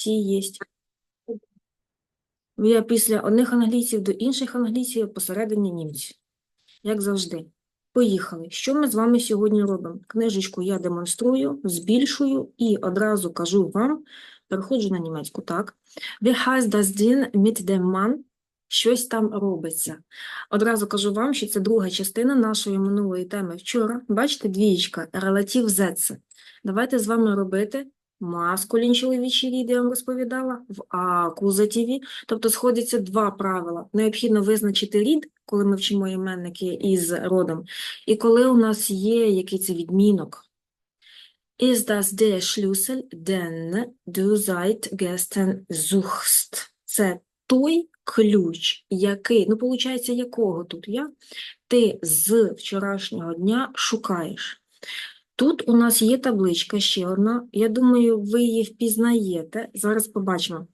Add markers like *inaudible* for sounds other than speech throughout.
Всі є. Я після одних англійців до інших англійців посередині німці. Як завжди. Поїхали. Що ми з вами сьогодні робимо? Книжечку я демонструю, збільшую і одразу кажу вам, переходжу на німецьку, так. Wie heißt das Ding mit dem Mann? Щось там робиться. Одразу кажу вам, що це друга частина нашої минулої теми вчора. Бачите, двієчка, релатив зеце. Давайте з вами робити маскулін чоловічий рід, я вам розповідала, в акузативі. Тобто сходяться два правила. Необхідно визначити рід, коли ми вчимо іменники із родом, і коли у нас є який це відмінок. Ist das der Schlüssel, den du seit gestern suchst? Це той ключ, який, ну, виходить, якого тут я? Ти з вчорашнього дня шукаєш. Тут у нас є табличка ще одна. Я думаю, ви її впізнаєте. Зараз побачимо.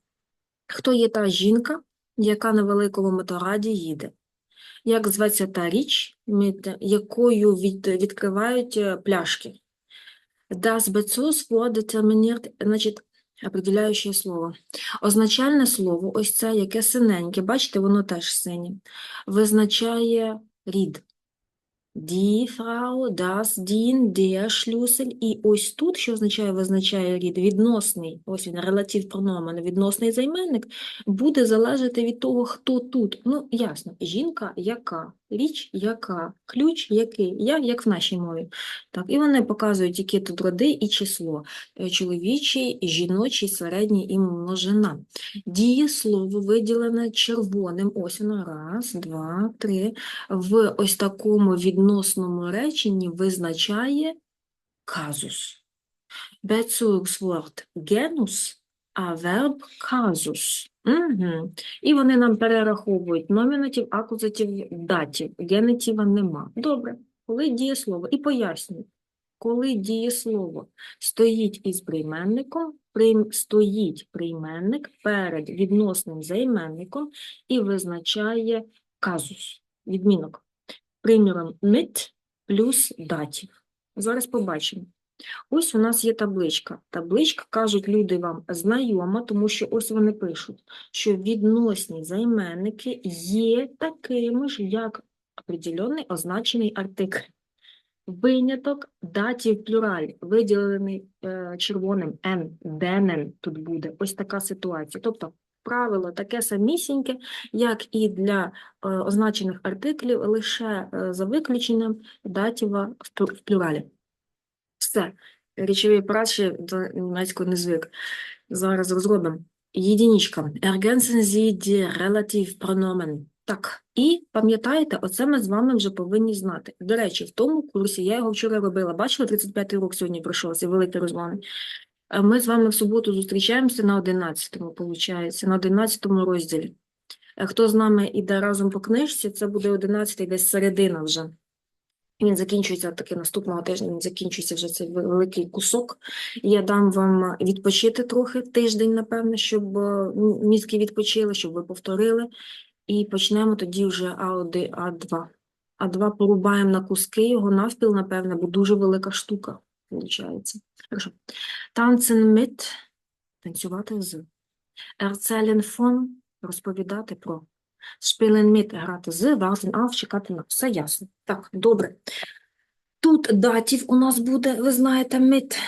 Хто є та жінка, яка на великому мотораді їде? Як зветься та річ, якою від, відкривають е, пляшки? Das Bezugswort determiniert, значить, определяюче слово. Означальне слово, ось це, яке синеньке, бачите, воно теж синє, визначає рід. Die Frau, das, den, der Schlüssel. І ось тут, що означає визначає рід, відносний, ось він, релатив прономен, відносний займенник, буде залежати від того, хто тут. Ну, ясно, жінка яка, річ яка, ключ який, я, як в нашій мові. Так, і вони показують, які тут роди і число. Е, Чоловічий, жіночий, середній і множина. Дієслово виділене червоним, ось воно, раз, два, три, в ось такому відносному реченні визначає казус. Bezugswort genus, а верб казус. Угу. І вони нам перераховують номінатив, акузатив, датів. Генетива нема. Добре. Коли дієслово, і пояснюю, коли дієслово стоїть із прийменником, прийм- стоїть прийменник перед відносним займенником і визначає казус, відмінок. Приміром, mit плюс датів. Зараз побачимо. Ось у нас є табличка. Табличка, кажуть люди вам, знайома, тому що ось вони пишуть, що відносні займенники є такими ж, як определений означений артикль. Виняток датів плюраль, виділений е, червоним «н», «денен» тут буде. Ось така ситуація. Тобто правило таке самісіньке, як і для е, означених артиклів, лише е, за виключенням датіва в в плюралі. Все. Речовий апарат ще до німецького не звик. Зараз розробимо. Єдиничка. Ergänzen Sie die Relativpronomen. Так, і пам'ятаєте, оце ми з вами вже повинні знати. До речі, в тому курсі, я його вчора робила, бачили, 35-й урок сьогодні пройшов, це великий розлом. Ми з вами в суботу зустрічаємося на 11-му, виходить, на 11-му розділі. Хто з нами іде разом по книжці, це буде 11-й, десь середина вже. Він закінчується таки наступного тижня, він закінчується вже цей великий кусок. Я дам вам відпочити трохи, тиждень, напевно, щоб е, мізки відпочили, щоб ви повторили. І почнемо тоді вже А1, А2. А2 порубаємо на куски його навпіл, напевне, бо дуже велика штука, виходить. Хорошо. Tanzen mit, танцювати з. Erzählen von, розповідати про. Spielen mit, грати з, warten auf, чекати на. Все ясно. Так, добре. Тут датів у нас буде, ви знаєте, mit.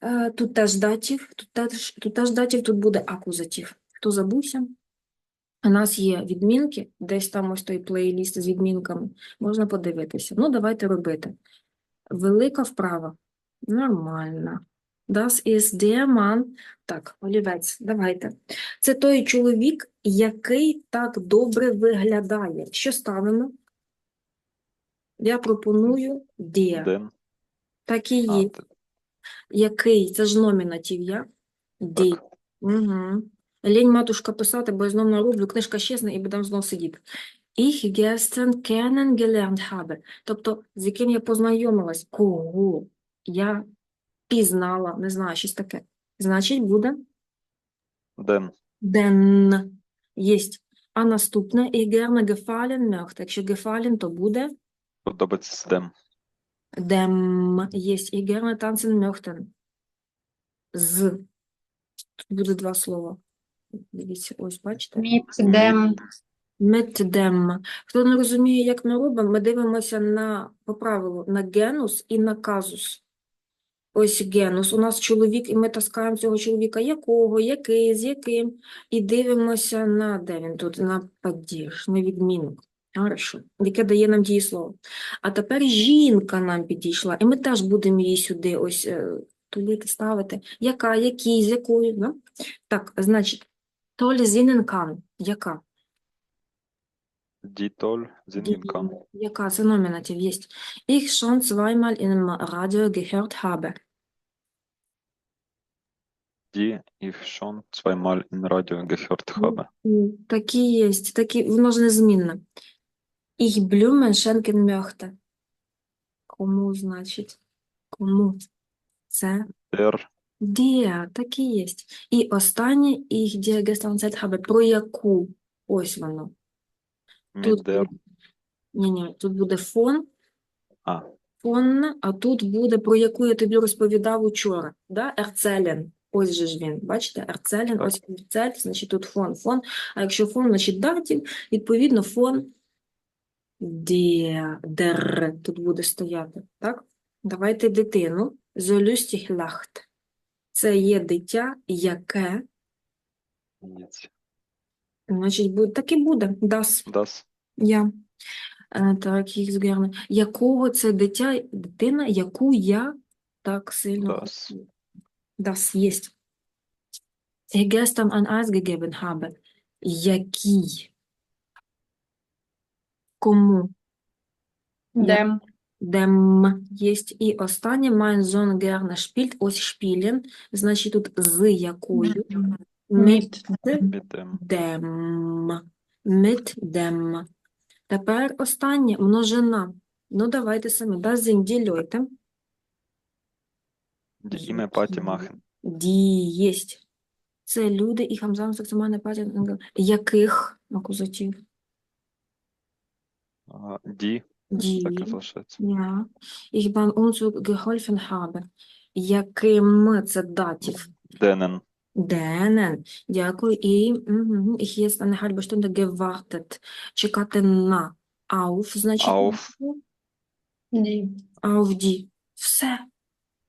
Е, Тут теж датів, тут теж, тут теж датів, тут буде акузатив. Хто забувся? У нас є відмінки, десь там ось той плейліст з відмінками, можна подивитися. Ну, давайте робити. Велика вправа. Нормально. Das ist der Mann. Так, олівець, давайте. Це той чоловік, який так добре виглядає. Що ставимо? Я пропоную der. Так і є. Який? Це ж номінатив, я? Der. так. Угу. Лінь матушка писати, бо я знов нароблю, книжка щезне і будемо знов сидіти. Ich gestern kennengelernt habe. Тобто, з яким я познайомилась, кого я пізнала, не знаю, щось таке. Значить, буде Ден. den. Єсть. А наступне, ich gerne gefallen möchte. Якщо gefallen, то буде Подобається Дем. dem. Єсть. Ich gerne tanzen möchten. З. Тут буде два слова. Дивіться, ось, бачите? Mit dem Метдем. Хто не розуміє, як ми робимо, ми дивимося на, по правилу, на генус і на казус. Ось генус. У нас чоловік, і ми таскаємо цього чоловіка якого, який, з яким. І дивимося на, де він тут, на падіж, на відмінок. Хорошо. Яке дає нам дієслово. А тепер жінка нам підійшла, і ми теж будемо її сюди ось е, тулити, ставити. Яка, який, з якою. Да? Так, значить, Толь зінен Яка? Die toll. Яка це номінатив є? Ich schon zweimal im Radio gehört habe. Die ich schon zweimal im Radio gehört habe. Такі є, такі, воно ж незмінне. Ich Blumen schenken möchte. Кому, значить? Кому? Це Der der, такі є. І останнє, ich dir gestern habe, про яку? Ось воно. mit Тут der ні-ні, тут буде фон, А. фон, а тут буде, про яку я тобі розповідав учора. Да? Ерцелен. Ось же ж він. Бачите? Ерцелен, Так. ось ерцель, значить тут фон, фон. А якщо фон, значить датів, відповідно фон der тут буде стояти. Так? Давайте дитину. Lustig. Це є дитя, яке, значить, буде, так і буде. Das. Das Я. Е, Так, їх. Якого це дитя, дитина, яку я так сильно Das. Das есть. Ich gestern ein Eis gegeben habe. Який? Кому? dem Dem єсть. І останнє mein Sohn gerne spielt. Ось шпілін. Значить, тут з якою? Mit mit dem dem. Mit dem. Тепер останнє множина. Ну, давайте самі. Das sind Party Які? machen. die єсть. Це люди, і хамзам сексуальне паті, яких акузатив? А, Die, Die. так і залишається. Ja. Ich beim Umzug geholfen habe. Яким це датів? Denen Denen. Дякую. І мгм, ich jetzt eine halbe Stunde gewartet. Чекати на. Auf, значить, Auf. die Auf die. Все.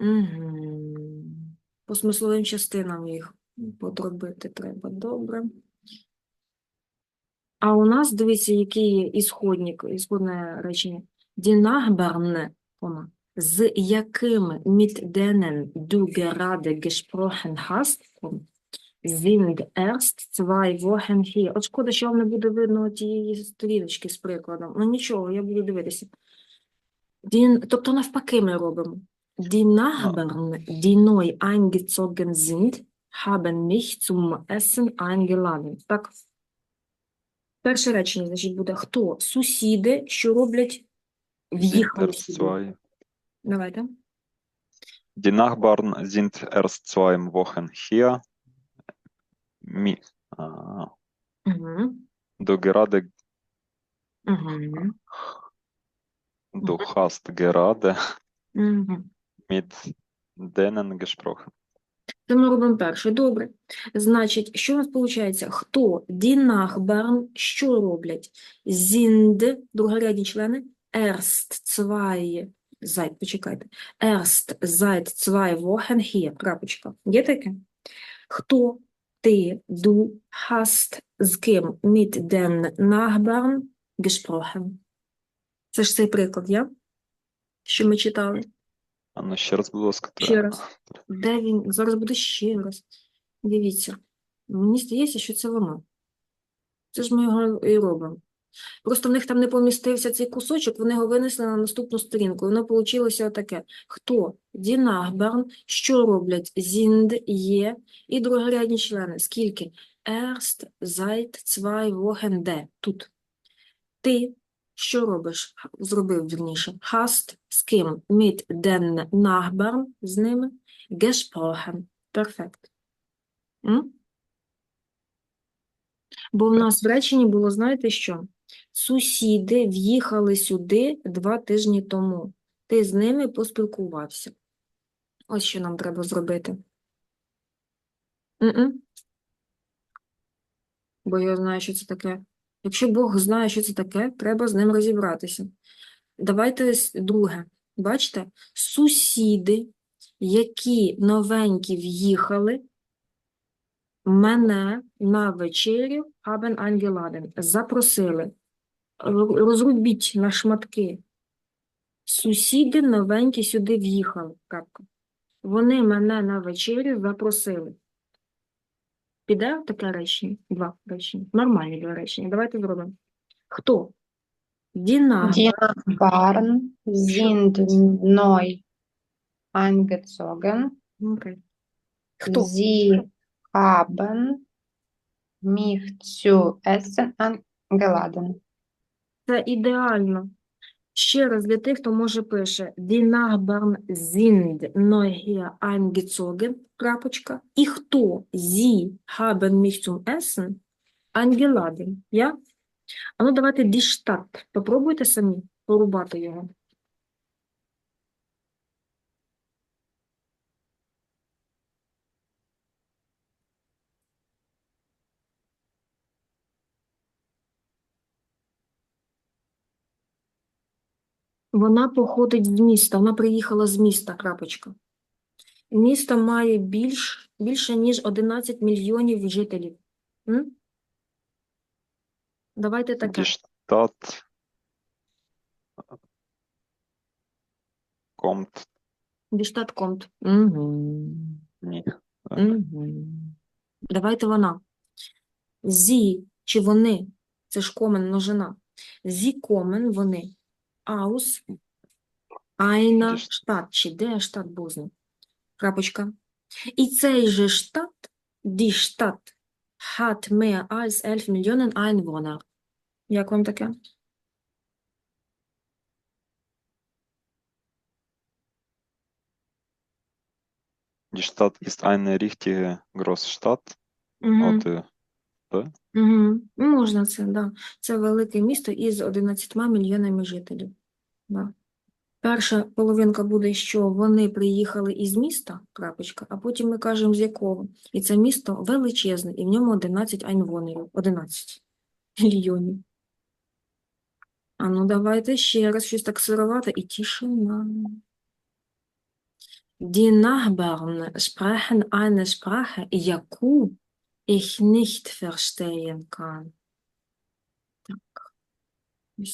Угу. По смисловим частинам їх подробити треба. Добре. А у нас, дивіться, який є ісходник, ісходне речення. Кома, з mit denen du gerade gesprochen hast, sind erst zwei Wochen hier. От шкода, що вам не буде видно тієї сторіночки з прикладом. Ну нічого, я буду дивитися. Тобто навпаки ми робимо. Die Nachbarn, die neu eingezogen sind, haben mich zum Essen eingeladen. Так. Перше речення, значить, буде хто? Сусіди, що роблять, sind в'їхали erst сюди. zwei. Давайте. Die Nachbarn sind erst zwei Wochen hier. Mi, а, Угу. du gerade, Угу. du hast gerade Угу. Mit denen gesprochen. Це ми робимо перше. Добре. Значить, що у нас виходить? Хто? Die Nachbarn, що роблять? Sind, другорядні члени. Erst zwei, seit, почекайте. Erst seit zwei Wochen hier, крапочка. Є таке? Хто? Ти, du, hast, з ким? Mit den Nachbarn gesprochen. Це ж цей приклад, я? Що ми читали? А ну ще раз, будь ласка, Ще раз. Де він? Зараз буде ще раз. Дивіться. Мені здається, що це воно. Це ж ми його і робимо. Просто в них там не помістився цей кусочок, вони його винесли на наступну сторінку. Воно вийшло отаке. Хто? Nachbarn. Що роблять? Sind, є. І другорядні члени. Скільки? Erst, seit, zwei Wochen, де? Тут. Ти що робиш? Зробив, вірніше. Hast, з ким? Mit den Nachbarn, з ними. Gesprochen. Перфект. Бо в нас в реченні було, знаєте що? Сусіди в'їхали сюди два тижні тому. Ти з ними поспілкувався. Ось що нам треба зробити. М-м. Бо я знаю, що це таке. Якщо Бог знає, що це таке, треба з ним розібратися. Давайте друге. Бачите? Сусіди, які новенькі в'їхали, мене на вечерю haben eingeladen. Запросили. Розрубіть на шматки. Сусіди новенькі сюди в'їхали. Вони мене на вечерю запросили. Піде таке речення? Два речення. Нормальні два речення. Давайте зробимо. Хто? Діна. Sind neu eingezogen. Окей. Хто? Haben mich zu essen eingeladen. Це ідеально. Ще раз для тих, хто може пише Die Nachbarn sind ангіцоген, крапочка. І хто? Sie haben mich Essen eingeladen. Я? А ну давайте Stadt. Попробуйте самі порубати його. Вона походить з міста, вона приїхала з міста, крапочка. Місто має більш, більше, ніж 11 мільйонів жителів. М? Давайте таке. Kommt. Угу. nie. Угу. Давайте вона. Зі, чи вони, це ж комен множина. Зі комен вони. Де ж- штат, чи де штат Бозна. Крапочка. І цей же штат, die Stadt, hat mehr als 11 Millionen Einwohner. Як вам таке? Die Stadt ist eine richtige Großstadt. Угу. От, Угу. Можна це, да. Це велике місто із 11 мільйонами жителів. Да. Перша половинка буде, що вони приїхали із міста, крапочка, а потім ми кажемо, з якого. І це місто величезне, і в ньому 11 айнвонерів. 11 мільйонів. А ну давайте ще раз щось так сировато і тишина. Die Nachbarn sprechen eine Sprache, яку ich nicht verstehen kann. Так,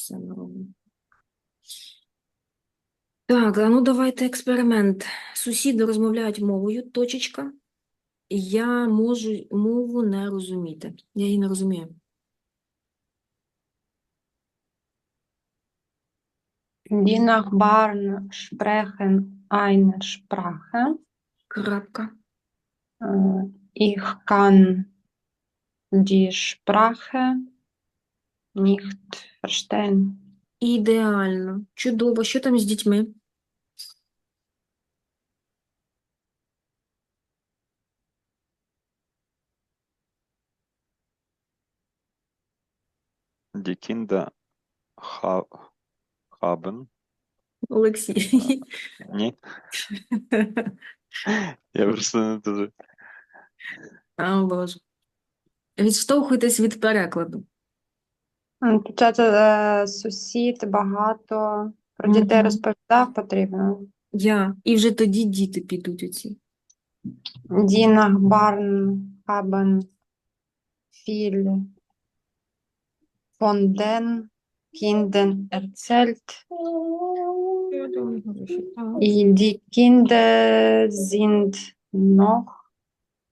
робимо. Так, а ну давайте експеримент. Сусіди розмовляють мовою, точечка. Я можу мову не розуміти. Я її не розумію. Die Nachbarn sprechen eine Sprache. Крапка. Äh, Ich kann die Sprache nicht verstehen. Ідеально. Чудово. Що там з дітьми? Die Kinder ha haben Олексій. Ні. Я просто не дуже. Боже. Відштовхуйтесь від перекладу. Тут е, сусід багато про дітей розповідав потрібно. Я. І вже тоді діти підуть оці. Die Nachbarn haben viel von den Kindern erzählt. Und die Kinder sind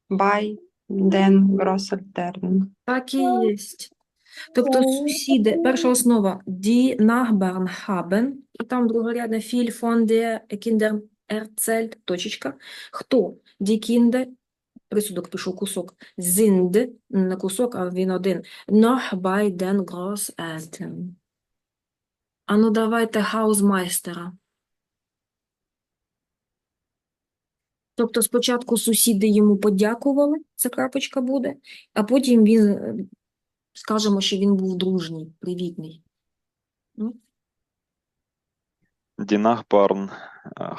bei den Großeltern. Так і єсть. Тобто сусіди, перша основа die Nachbarn haben, і там другорядне viel von der Kinder erzählt, точечка. Хто? Die Kinder, присудок пишу кусок, sind, не кусок, а він один, noch bei den Großeltern. А ну давайте Hausmeister. Тобто спочатку сусіди йому подякували, це крапочка буде, а потім він, е, скажемо, що він був дружній, привітний. Ну, Nachbarn äh,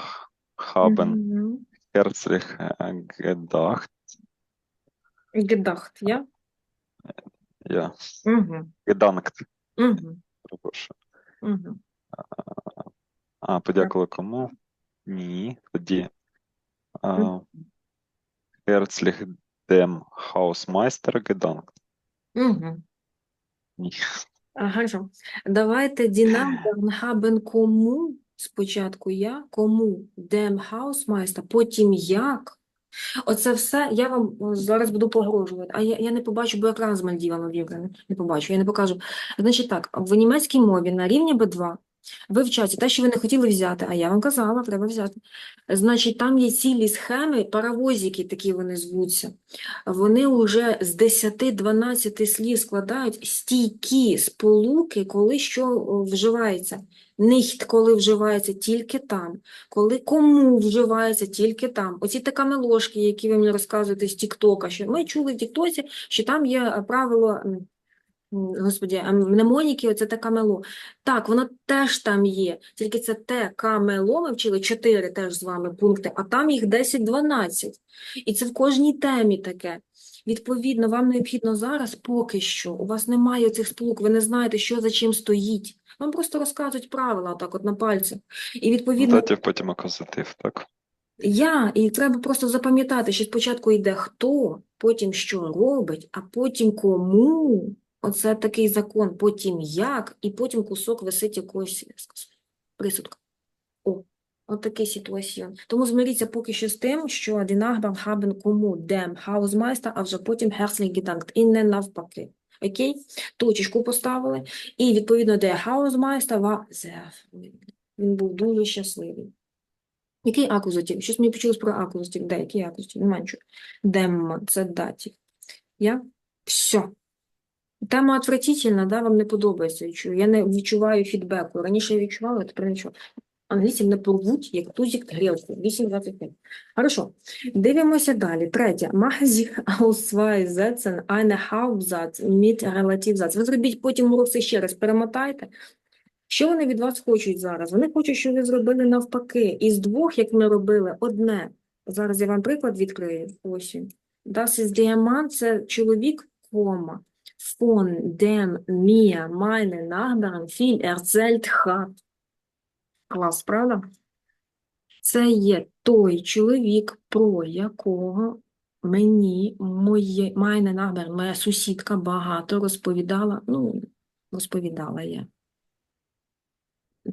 haben мгм. herzlich gedacht, Gedacht, я? ja, Угу. gedankt, Угу. перепрошую. Угу. А, подякували кому? Ні, тоді äh, herzlich dem Hausmeister gedankt. А, Хорошо. Давайте Дінамберн haben кому спочатку я, кому dem Hausmeister, потім як. Оце все я вам зараз буду погрожувати, а я, я не побачу, бо екран з Мальдівами вібраний. Не побачу, я не покажу. Значить так, в німецькій мові на рівні B2 вивчається те, що ви не хотіли взяти, а я вам казала, треба взяти. Значить, там є цілі схеми, паровозики такі вони звуться. Вони вже з 10-12 слів складають стійкі сполуки, коли що вживається. Нихт, коли вживається тільки там, коли кому вживається тільки там. Оці таками ложки, які ви мені розказуєте з Тіктока, що ми чули в Тіктоці, що там є е, правило, господі, а мнемоніки, оце те камело. Так, воно теж там є, тільки це те камело, ми вчили 4 теж з вами пункти, а там їх 10-12. І це в кожній темі таке. Відповідно, вам необхідно зараз поки що, у вас немає цих сполук, ви не знаєте, що за чим стоїть. Вам просто розказують правила отак от на пальцях. І відповідно Датів, потім акузатив, так? я, і треба просто запам'ятати, що спочатку йде хто, потім що робить, а потім кому. Оце такий закон, потім як, і потім кусок висить якогось присудка. О, от такий ситуаціон. Тому змиріться поки що з тим, що Nachbarn haben кому, dem Hausmeister, а вже потім herzlich gedankt, і не навпаки. Окей? Точечку поставили, і відповідно Hausmeister war sehr freudig. Він був дуже щасливий. Який акузатив? Щось мені почулось про акузатив. Де, який акузатив? Немає нічого. Демма, це датів. Я? Все. Тема отвратительна, да, вам не подобається. я не відчуваю фідбеку. Раніше я відчувала, а тепер нічого. Англійці мене порвуть, як тузик грілку. 8.25. Хорошо. Дивимося далі. Третє. Aus zwei Sätzen eine Hauptsatz mit Ви зробіть потім урок це ще раз, перемотайте. Що вони від вас хочуть зараз? Вони хочуть, щоб ви зробили навпаки. Із двох, як ми робили, одне. Зараз я вам приклад відкрию. Ось. Das ist der – це чоловік, кома. Von dem mir meine Nachbarin viel erzählt hat. Клас, правда? Це є той чоловік, про якого мені моє, майне Nachbarin, моя сусідка багато розповідала, ну, розповідала я.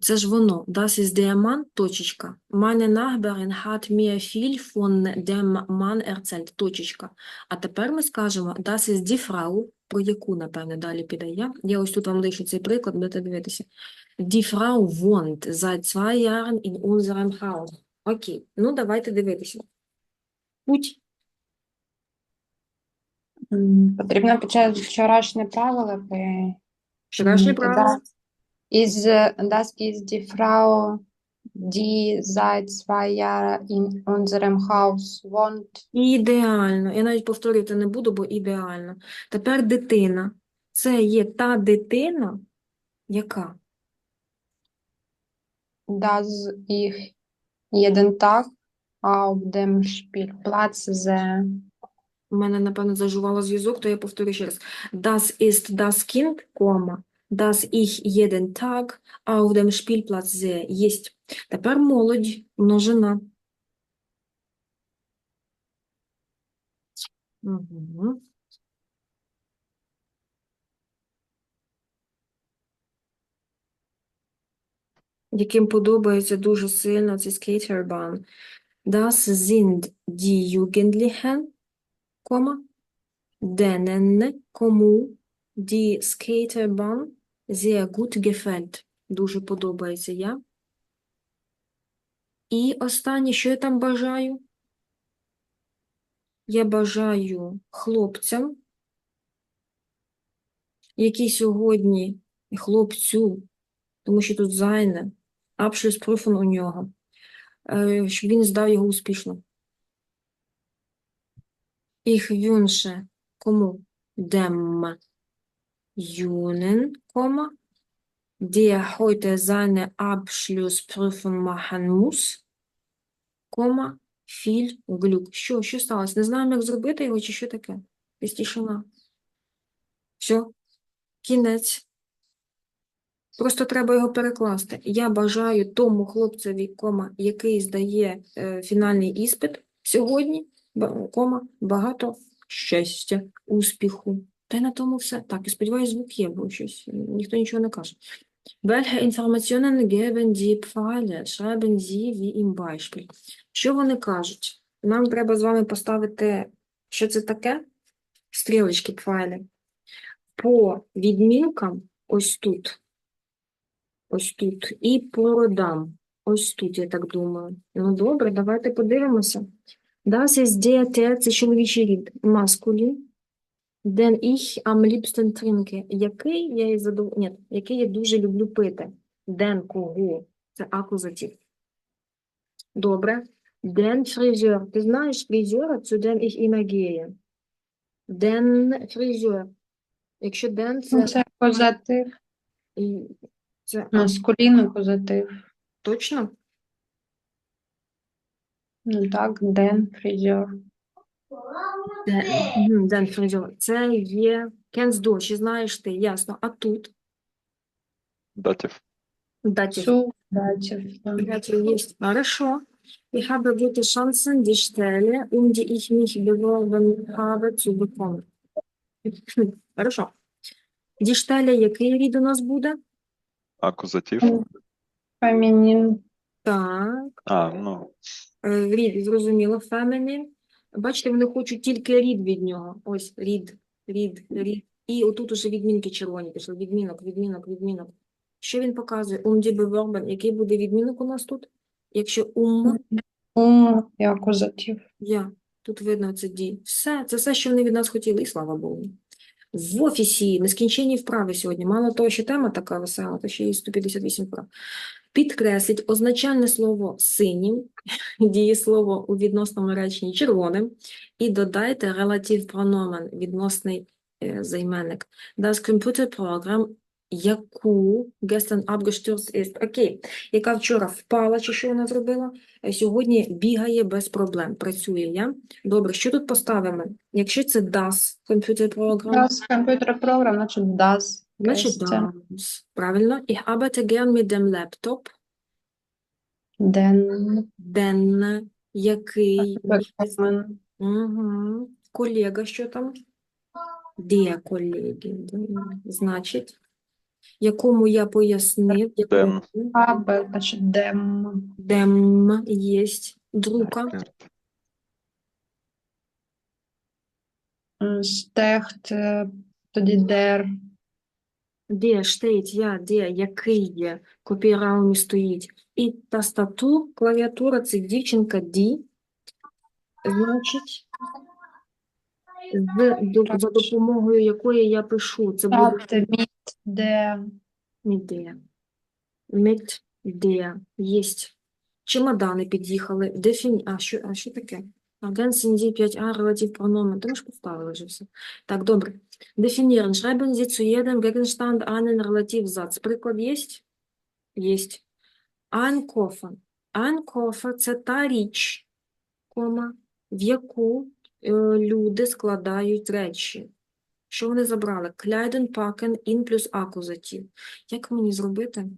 Це ж воно. Das ist der Mann, точечка. Meine Nachbarin hat mir viel von dem Mann erzählt, точечка. А тепер ми скажемо Das ist die Frau, про яку, напевне, далі піде я. Я ось тут вам лишу цей приклад, будете дивитися. Die Frau wohnt seit zwei Jahren in unserem Haus. Окей, ну давайте дивитися. Путь. Потрібно почати вчорашнє правило. Вчорашнє правило. Is, das ist die Frau, die seit zwei Jahren in unserem Haus wohnt. Ідеально. Я навіть повторювати не буду, бо ідеально. Тепер дитина. Це є та дитина, яка? Das ich jeden Tag auf dem Spielplatz sehe. У мене, напевно, зажувало зв'язок, то я повторю ще раз. Das ist das Kind, кома, das ich jeden Tag auf dem Spielplatz sehe. Єсть. Тепер молодь, множина. Угу. Яким подобається дуже сильно цей скейтербан. Das sind die Jugendlichen, кома, denen, кому die Skaterbahn sehr gut gefällt. Дуже подобається я. І останнє, що я там бажаю? Я бажаю хлопцям, які сьогодні хлопцю, тому що тут зайне, Abschlussprüfung у нього, е, щоб він здав його успішно. Ich wünsche кому? Dem Jungen, der heute seine Abschlussprüfung machen muss, viel Glück. Що, що сталося? Не знаємо, як зробити його, чи що таке? Якась тишина. Все, кінець. Просто треба його перекласти. Я бажаю тому хлопцеві, кома, який здає е, фінальний іспит сьогодні, кома, багато щастя, успіху. Та й на тому все. Так, і сподіваюся, звук є, бо щось е, ніхто нічого не каже. Welche Informationen geben die Pfeile? Schreiben Sie wie im Beispiel. Що вони кажуть? Нам треба з вами поставити, що це таке? Стрілочки пфайли. По відмінкам ось тут. Ось тут. І по родам. Ось тут, я так думаю. Ну, добре, давайте подивимося. Das ist der це чоловічий рід. Маскулін. Den ich am liebsten trinke. Який я із задов... Ні, який я дуже люблю пити. Den кого? Це акузатив. Добре. Den Friseur. Ти знаєш фризера, zu dem ich immer gehe. Den Friseur. Якщо den, це, Ну, Це козатив, і- це маскулінний козатив. точно? Ну так. Den, мгм, den Friseur. Це є du, чи знаєш ти, ясно. А тут? Датів. Датів. Хорошо. Ich habe gute Chancen, die Stelle, um die ich mich beworben habe, zu bekommen. Хорошо. Die Stelle, який рід у нас буде? Акузатив. Фемінін. Так. А, ну, Е, Рід, зрозуміло, feminine. Бачите, вони хочуть тільки рід від нього. Ось рід, рід, рід. І отут уже відмінки червоні пішли. Відмінок, відмінок, відмінок. Що він показує? Die beworben. Який буде відмінок у нас тут? Якщо um, Ум, я козатив. Я. Тут видно це ді. Все, це все, що вони від нас хотіли, і слава Богу. В офісі нескінченні вправи сьогодні. Мало того, що тема така весела, то ще й 158 вправ. Підкресліть означальне слово синім, *laughs* дієслово у відносному реченні червоним, і додайте релатив прономен, відносний е, займенник. Das Computerprogramm, яку gestern abgestürzt ist. Окей, яка вчора впала, чи що вона зробила, е, сьогодні бігає без проблем, працює я. Добре, що тут поставимо? Якщо це das Computerprogramm, Das комп'ютер-програм, значить das. Gestern. das. Правильно. Ich arbeite gern mit dem Laptop. Ден. Den, який, угу. колега, що там? Де колеги? Значить, якому я пояснив, якому Абе, значить дем. дем єсть друка, Стехт, е, тоді дер. Де стоїть я, де, який є, копіраумі стоїть. І тастатур, клавіатура, це дівчинка Ді, значить, з, до- за допомогою якої я пишу, це буде де. Mit Mit der. Єсть. Чемодани під'їхали. Дефіні... А, що, а що таке? Ergänzen Sie 5a relativ Pronomen. Та ми ж вже все. Так, добре. Definieren. Schreiben Sie zu jedem Gegenstand einen Relativsatz. Приклад єсть? Єсть. Einkaufen. Einkaufen – це та річ, кома, в яку е, люди складають речі. Що вони забрали? Kleiden, packen, in плюс акузатив. Як мені зробити?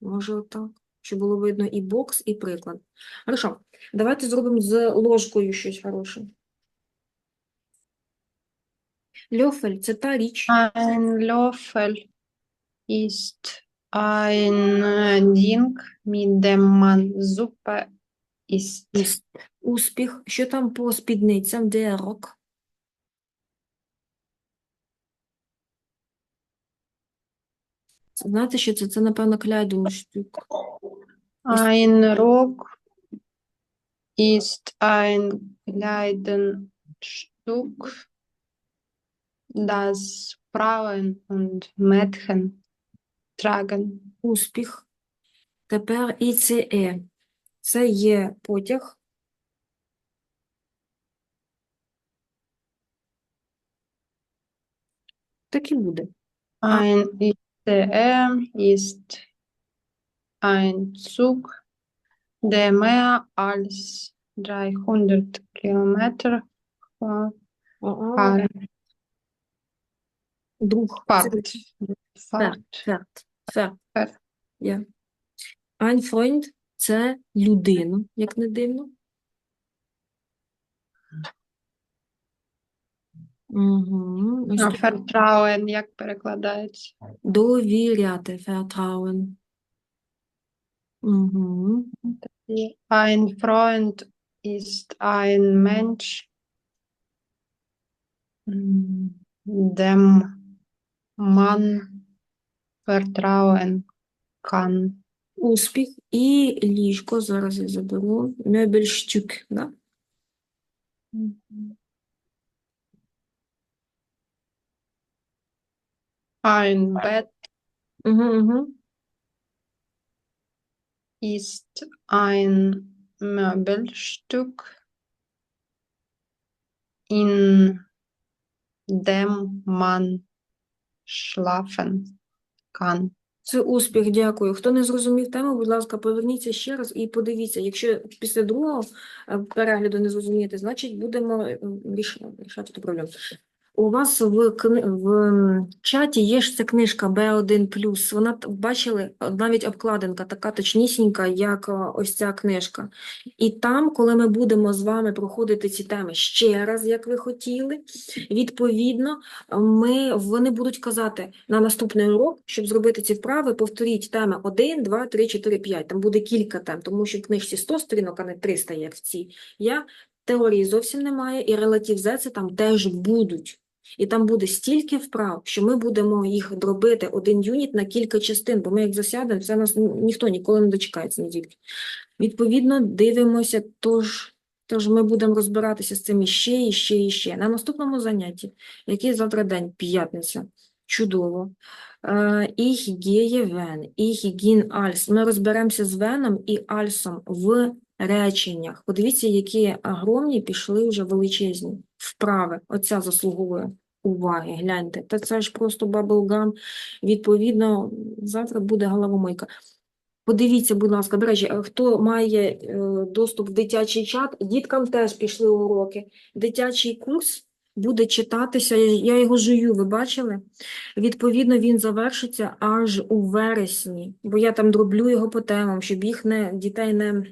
Може отак, щоб було видно і бокс, і приклад. Хорошо, давайте зробимо з ложкою щось хороше. Льофель – це та річ, Ein Löffel ist ein Ding, mit dem man Suppe isst. Успіх. Що там по спідницям? Де Знаєте, що це? Це, напевно, Kleidungsstück. Ein Rock ist ein Kleidungsstück, das Frauen und Mädchen tragen. Успіх. Тепер ІЦЕ. Це є потяг. Так і буде. Ein ICE ist ein Zug, der mehr als 300 Kilometer fa- fahren Друг. fährt. Fährt. Ферт. Ein Freund – це людина, як не дивно. Угу. Ось А тут. Vertrauen, як перекладається? Довіряти, vertrauen. Угу. Ein Freund ist ein Mensch, dem man vertrauen kann. Успіх і ліжко. Зараз я заберу. Мебельштюк, да? Ein Bett Угу, угу. ist ein Möbelstück, in dem man schlafen kann. Це успіх, дякую. Хто не зрозумів тему, будь ласка, поверніться ще раз і подивіться. Якщо після другого е, перегляду не зрозумієте, значить будемо е, ріш- рішати цю проблему. У вас в, в чаті є ж ця книжка Б1+. Вона, бачили, навіть обкладинка така точнісінька, як ось ця книжка. І там, коли ми будемо з вами проходити ці теми ще раз, як ви хотіли, відповідно, ми, вони будуть казати на наступний урок, щоб зробити ці вправи, повторіть теми 1, 2, 3, 4, 5. Там буде кілька тем, тому що в книжці 100 сторінок, а не 300, як в цій. Я теорії зовсім немає, і релатив зеці там теж будуть. І там буде стільки вправ, що ми будемо їх дробити один юніт на кілька частин, бо ми як засядемо, це нас ніхто ніколи не дочекається недільки. Відповідно, дивимося, тож, тож ми будемо розбиратися з цим іще, іще, іще. На наступному занятті, який завтра день, п'ятниця, чудово. Gehe wenn, ich. Ми розберемося з веном і альсом в реченнях. Подивіться, які огромні пішли вже величезні вправи. Оця заслуговує уваги, гляньте. Та це ж просто баблгам. Відповідно, завтра буде головомийка. Подивіться, будь ласка, до речі, хто має е, доступ в дитячий чат, діткам теж пішли уроки. Дитячий курс буде читатися, я його жую, ви бачили? Відповідно, він завершиться аж у вересні, бо я там дроблю його по темам, щоб їх не, дітей не,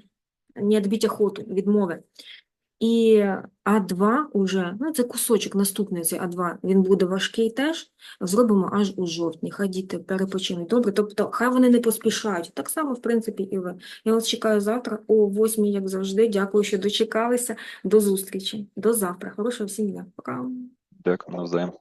не відбити охоту, відмови. І А2 уже, ну це кусочок наступний, цей А2, він буде важкий теж, зробимо аж у жовтні. Хай діти перепочинуть. Добре, тобто хай вони не поспішають. Так само, в принципі, і ви. Я вас чекаю завтра о 8, як завжди. Дякую, що дочекалися. До зустрічі. До завтра. Хорошого всім дня. Пока. Дякую навзаєм.